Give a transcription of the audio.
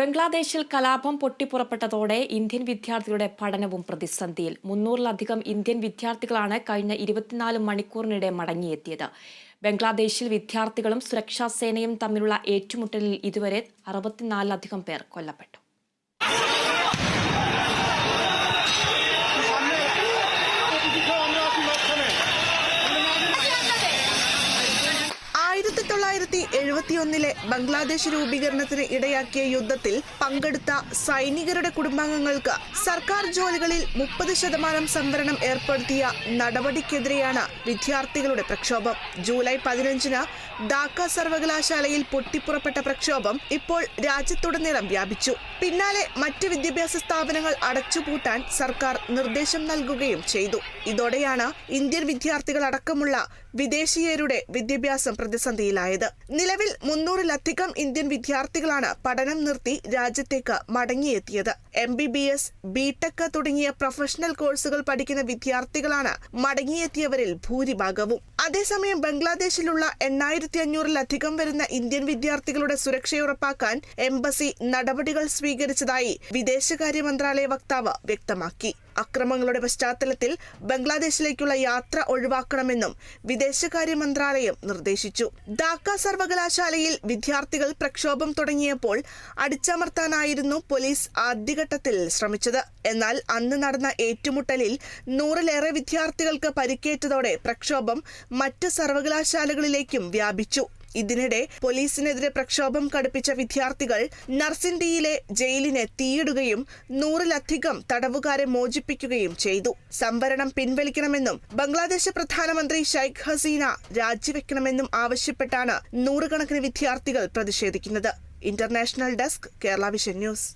ബംഗ്ലാദേശിൽ കലാപം പൊട്ടിപ്പുറപ്പെട്ടതോടെ ഇന്ത്യൻ വിദ്യാർത്ഥികളുടെ പഠനവും പ്രതിസന്ധിയിൽ. മുന്നൂറിലധികം ഇന്ത്യൻ വിദ്യാർത്ഥികളാണ് കഴിഞ്ഞ ഇരുപത്തിനാല് മണിക്കൂറിനിടെ മടങ്ങിയെത്തിയത്. ബംഗ്ലാദേശിൽ വിദ്യാർത്ഥികളും സുരക്ഷാ സേനയും തമ്മിലുള്ള ഏറ്റുമുട്ടലിൽ ഇതുവരെ അറുപത്തിനാലിലധികം പേർ കൊല്ലപ്പെട്ടു. തൊള്ളായിരത്തി എഴുപത്തിയൊന്നിലെ ബംഗ്ലാദേശ് രൂപീകരണത്തിന് ഇടയാക്കിയ യുദ്ധത്തിൽ പങ്കെടുത്ത സൈനികരുടെ കുടുംബാംഗങ്ങൾക്ക് സർക്കാർ ജോലികളിൽ മുപ്പത് ശതമാനം സംവരണം ഏർപ്പെടുത്തിയ നടപടിക്കെതിരെയാണ് വിദ്യാർത്ഥികളുടെ പ്രക്ഷോഭം. ജൂലൈ പതിനഞ്ചിന് ധാക്ക സർവകലാശാലയിൽ പൊട്ടിപ്പുറപ്പെട്ട പ്രക്ഷോഭം ഇപ്പോൾ രാജ്യത്തുടനീളം വ്യാപിച്ചു. പിന്നാലെ മറ്റ് വിദ്യാഭ്യാസ സ്ഥാപനങ്ങൾ അടച്ചുപൂട്ടാൻ സർക്കാർ നിർദ്ദേശം നൽകുകയും ചെയ്തു. ഇതോടെയാണ് ഇന്ത്യൻ വിദ്യാർത്ഥികൾ അടക്കമുള്ള വിദേശീയരുടെ വിദ്യാഭ്യാസം പ്രതിസന്ധിയിലായത്. നിലവിൽ മുന്നൂറിലധികം ഇന്ത്യൻ വിദ്യാർത്ഥികളാണ് പഠനം നിർത്തി രാജ്യത്തേക്ക് മടങ്ങിയെത്തിയത്. M B B S B Tech തുടങ്ങിയ പ്രൊഫഷണൽ കോഴ്സുകൾ പഠിക്കുന്ന വിദ്യാർത്ഥികളാണ് മടങ്ങിയെത്തിയവരിൽ ഭൂരിഭാഗവും. അതേസമയം ബംഗ്ലാദേശിലുള്ള എണ്ണായിരത്തി അഞ്ഞൂറിലധികം വരുന്ന ഇന്ത്യൻ വിദ്യാർത്ഥികളുടെ സുരക്ഷയുറപ്പാക്കാൻ എംബസി നടപടികൾ സ്വീകരിച്ചതായി വിദേശകാര്യ മന്ത്രാലയ വക്താവ് വ്യക്തമാക്കി. അക്രമങ്ങളുടെ പശ്ചാത്തലത്തിൽ ബംഗ്ലാദേശിലേക്കുള്ള യാത്ര ഒഴിവാക്കണമെന്നും വിദേശകാര്യ മന്ത്രാലയം നിർദ്ദേശിച്ചു. ധാക്ക സർവകലാശാലയിൽ വിദ്യാർത്ഥികൾ പ്രക്ഷോഭം തുടങ്ങിയപ്പോൾ അടിച്ചമർത്താനായിരുന്നു പോലീസ് ആദ്യഘട്ടത്തിൽ ശ്രമിച്ചത്. എന്നാൽ അന്ന് നടന്ന ഏറ്റുമുട്ടലിൽ നൂറിലേറെ വിദ്യാർത്ഥികൾക്ക് പരിക്കേറ്റതോടെ പ്രക്ഷോഭം മറ്റ് സർവകലാശാലകളിലേക്കും വ്യാപിച്ചു. ഇതിനിടെ പോലീസിനെതിരെ പ്രക്ഷോഭം കടുപ്പിച്ച വിദ്യാർത്ഥികൾ നർസിൻഡിയിലെ ജയിലിനെ തീയിടുകയും നൂറിലധികം തടവുകാരെ മോചിപ്പിക്കുകയും ചെയ്തു. സംവരണം പിൻവലിക്കണമെന്നും ബംഗ്ലാദേശ് പ്രധാനമന്ത്രി ഷെയ്ഖ് ഹസീന രാജിവെക്കണമെന്നും ആവശ്യപ്പെട്ടാണ് നൂറുകണക്കിന് വിദ്യാർത്ഥികൾ പ്രതിഷേധിക്കുന്നത്. International desk Kerala vision news.